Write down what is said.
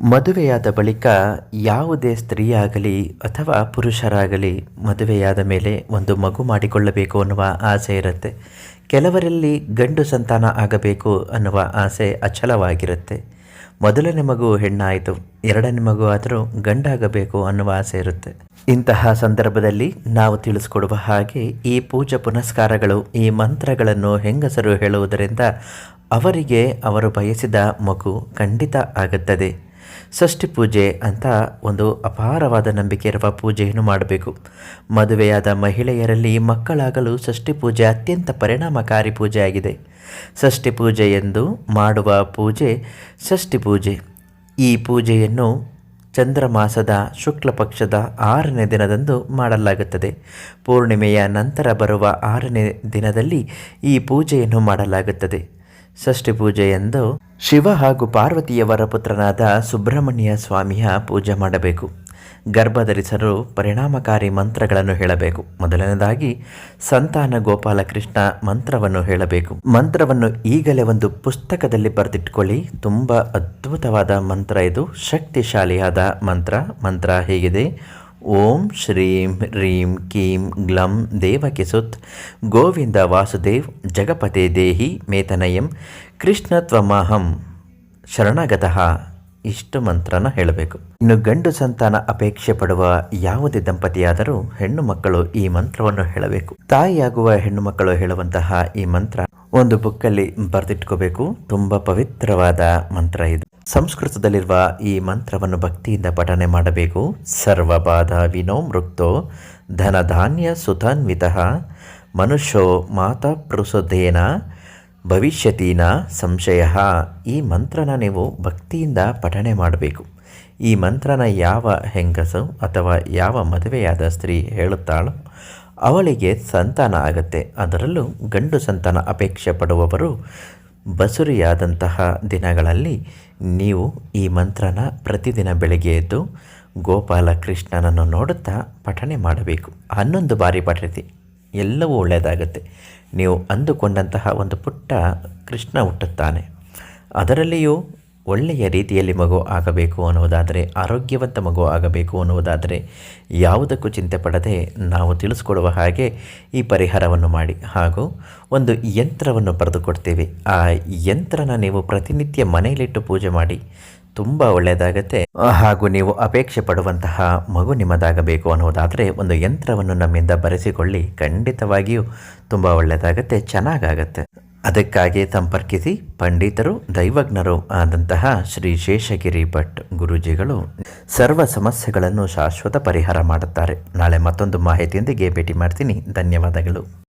ಮದುವೆಯಾದ ಬಳಿಕ ಯಾವುದೇ ಸ್ತ್ರೀಯಾಗಲಿ ಅಥವಾ ಪುರುಷರಾಗಲಿ ಮದುವೆಯಾದ ಮೇಲೆ ಒಂದು ಮಗು ಮಾಡಿಕೊಳ್ಳಬೇಕು ಅನ್ನುವ ಆಸೆ ಇರುತ್ತೆ. ಕೆಲವರಲ್ಲಿ ಗಂಡು ಸಂತಾನ ಆಗಬೇಕು ಅನ್ನುವ ಆಸೆ ಅಚಲವಾಗಿರುತ್ತೆ. ಮೊದಲನೇ ಮಗು ಹೆಣ್ಣಾಯಿತು, ಎರಡನೇ ಮಗು ಆದರೂ ಗಂಡಾಗಬೇಕು ಅನ್ನುವ ಆಸೆ ಇರುತ್ತೆ. ಇಂತಹ ಸಂದರ್ಭದಲ್ಲಿ ನಾವು ತಿಳಿಸ್ಕೊಡುವ ಹಾಗೆ ಈ ಪೂಜೆ ಪುನಸ್ಕಾರಗಳು, ಈ ಮಂತ್ರಗಳನ್ನು ಹೆಂಗಸರು ಹೇಳುವುದರಿಂದ ಅವರಿಗೆ ಅವರು ಬಯಸಿದ ಮಗು ಖಂಡಿತ ಆಗುತ್ತದೆ. ಷಷ್ಠಿ ಪೂಜೆ ಅಂತ ಒಂದು ಅಪಾರವಾದ ನಂಬಿಕೆ ಇರುವ ಪೂಜೆಯನ್ನು ಮಾಡಬೇಕು. ಮದುವೆಯಾದ ಮಹಿಳೆಯರಲ್ಲಿ ಮಕ್ಕಳಾಗಲು ಷಷ್ಠಿ ಪೂಜೆ ಅತ್ಯಂತ ಪರಿಣಾಮಕಾರಿ ಪೂಜೆಯಾಗಿದೆ. ಷಷ್ಠಿ ಪೂಜೆ ಎಂದು ಮಾಡುವ ಪೂಜೆ ಷಷ್ಠಿ ಪೂಜೆ. ಈ ಪೂಜೆಯನ್ನು ಚಂದ್ರಮಾಸದ ಶುಕ್ಲ ಪಕ್ಷದ ಆರನೇ ದಿನದಂದು ಮಾಡಲಾಗುತ್ತದೆ. ಪೂರ್ಣಿಮೆಯ ನಂತರ ಬರುವ ಆರನೇ ದಿನದಲ್ಲಿ ಈ ಪೂಜೆಯನ್ನು ಮಾಡಲಾಗುತ್ತದೆ. ಷಷ್ಠಿ ಎಂದು ಶಿವ ಹಾಗೂ ಪಾರ್ವತಿಯವರ ಪುತ್ರನಾದ ಸುಬ್ರಹ್ಮಣ್ಯ ಸ್ವಾಮಿಯ ಪೂಜೆ ಮಾಡಬೇಕು. ಗರ್ಭಧರಿಸಲು ಪರಿಣಾಮಕಾರಿ ಮಂತ್ರಗಳನ್ನು ಹೇಳಬೇಕು. ಮೊದಲನೇದಾಗಿ ಸಂತಾನ ಗೋಪಾಲಕೃಷ್ಣ ಮಂತ್ರವನ್ನು ಹೇಳಬೇಕು. ಮಂತ್ರವನ್ನು ಈಗಲೇ ಒಂದು ಪುಸ್ತಕದಲ್ಲಿ ಬರೆದಿಟ್ಕೊಳ್ಳಿ. ತುಂಬ ಅದ್ಭುತವಾದ ಮಂತ್ರ ಇದು. ಶಕ್ತಿಶಾಲಿಯಾದ ಮಂತ್ರ. ಮಂತ್ರ ಹೇಗಿದೆ? ಓಂ ಶ್ರೀಂ ರೀಂ ಕೀಂ ಗ್ಲಂ ದೇವಕಿಸುತ್ ಗೋವಿಂದ ವಾಸುದೇವ್, ಜಗಪತೆ ದೇಹಿ ಮೇತನಯಂ, ಕೃಷ್ಣ ತ್ವಮಹಂ ಶರಣಗತಃ. ಇಷ್ಟು ಮಂತ್ರನ ಹೇಳಬೇಕು. ಇನ್ನು ಗಂಡು ಸಂತಾನ ಅಪೇಕ್ಷೆ ಪಡುವ ಯಾವುದೇ ದಂಪತಿಯಾದರೂ ಹೆಣ್ಣು ಮಕ್ಕಳು ಈ ಮಂತ್ರವನ್ನು ಹೇಳಬೇಕು. ತಾಯಿಯಾಗುವ ಹೆಣ್ಣು ಮಕ್ಕಳು ಹೇಳುವಂತಹ ಈ ಮಂತ್ರ ಒಂದು ಬುಕ್ಕಲ್ಲಿ ಬರೆದಿಟ್ಕೋಬೇಕು. ತುಂಬ ಪವಿತ್ರವಾದ ಮಂತ್ರ ಇದು. ಸಂಸ್ಕೃತದಲ್ಲಿರುವ ಈ ಮಂತ್ರವನ್ನು ಭಕ್ತಿಯಿಂದ ಪಠನೆ ಮಾಡಬೇಕು. ಸರ್ವಬಾಧ ವಿನೋ ಮೃಕ್ತೋ ಧನಧಾನ್ಯ ಸುತಾನ್ವಿತ ಮನುಷ್ಯೋ ಮಾತಾ ಪ್ರಸುಧೇನ ಭವಿಷ್ಯತೀನ ಸಂಶಯ. ಈ ಮಂತ್ರನ ನೀವು ಭಕ್ತಿಯಿಂದ ಪಠನೆ ಮಾಡಬೇಕು. ಈ ಮಂತ್ರನ ಯಾವ ಹೆಂಗಸು ಅಥವಾ ಯಾವ ಮದುವೆಯಾದ ಸ್ತ್ರೀ ಹೇಳುತ್ತಾಳೋ ಅವಳಿಗೆ ಸಂತಾನ ಆಗತ್ತೆ. ಅದರಲ್ಲೂ ಗಂಡು ಸಂತಾನ ಅಪೇಕ್ಷೆ ಪಡುವವರು ಬಸುರಿಯಾದಂತಹ ದಿನಗಳಲ್ಲಿ ನೀವು ಈ ಮಂತ್ರನ ಪ್ರತಿದಿನ ಬೆಳಗ್ಗೆ ಎದ್ದು ಗೋಪಾಲಕೃಷ್ಣನನ್ನು ನೋಡುತ್ತಾ ಪಠಣೆ ಮಾಡಬೇಕು. ಹನ್ನೊಂದು ಬಾರಿ ಪಠಿಸಿ ಎಲ್ಲವೂ ಒಳ್ಳೆಯದಾಗುತ್ತೆ. ನೀವು ಅಂದುಕೊಂಡಂತಹ ಒಂದು ಪುಟ್ಟ ಕೃಷ್ಣ ಹುಟ್ಟುತ್ತಾನೆ. ಅದರಲ್ಲಿಯೂ ಒಳ್ಳೆಯ ರೀತಿಯಲ್ಲಿ ಮಗು ಆಗಬೇಕು ಅನ್ನುವುದಾದರೆ ಆರೋಗ್ಯವಂತ ಮಗು ಆಗಬೇಕು ಅನ್ನುವುದಾದರೆ ಯಾವುದಕ್ಕೂ ಚಿಂತೆ ಪಡದೆ ನಾವು ತಿಳಿಸ್ಕೊಡುವ ಹಾಗೆ ಈ ಪರಿಹಾರವನ್ನು ಮಾಡಿ. ಹಾಗೂ ಒಂದು ಯಂತ್ರವನ್ನು ಬರೆದುಕೊಡ್ತೀವಿ ಆ ಯಂತ್ರನ ನೀವು ಪ್ರತಿನಿತ್ಯ ಮನೆಯಲ್ಲಿಟ್ಟು ಪೂಜೆ ಮಾಡಿ ತುಂಬ ಒಳ್ಳೆಯದಾಗತ್ತೆ. ಹಾಗೂ ನೀವು ಅಪೇಕ್ಷೆ ಪಡುವಂತಹ ಮಗು ನಿಮ್ಮದಾಗಬೇಕು ಅನ್ನುವುದಾದರೆ ಒಂದು ಯಂತ್ರವನ್ನು ನಮ್ಮಿಂದ ಬರೆಸಿಕೊಳ್ಳಿ. ಖಂಡಿತವಾಗಿಯೂ ತುಂಬ ಒಳ್ಳೆಯದಾಗತ್ತೆ, ಚೆನ್ನಾಗಾಗತ್ತೆ. ಅದಕ್ಕಾಗಿ ಸಂಪರ್ಕಿಸಿ ಪಂಡಿತರು, ದೈವಜ್ಞರು ಆದಂತಹ ಶ್ರೀ ಶೇಷಗಿರಿ ಭಟ್ ಗುರೂಜಿಗಳು ಸರ್ವ ಸಮಸ್ಯೆಗಳನ್ನು ಶಾಶ್ವತ ಪರಿಹಾರ ಮಾಡುತ್ತಾರೆ. ನಾಳೆ ಮತ್ತೊಂದು ಮಾಹಿತಿಯೊಂದಿಗೆ ಭೇಟಿ ಮಾಡ್ತೀನಿ. ಧನ್ಯವಾದಗಳು.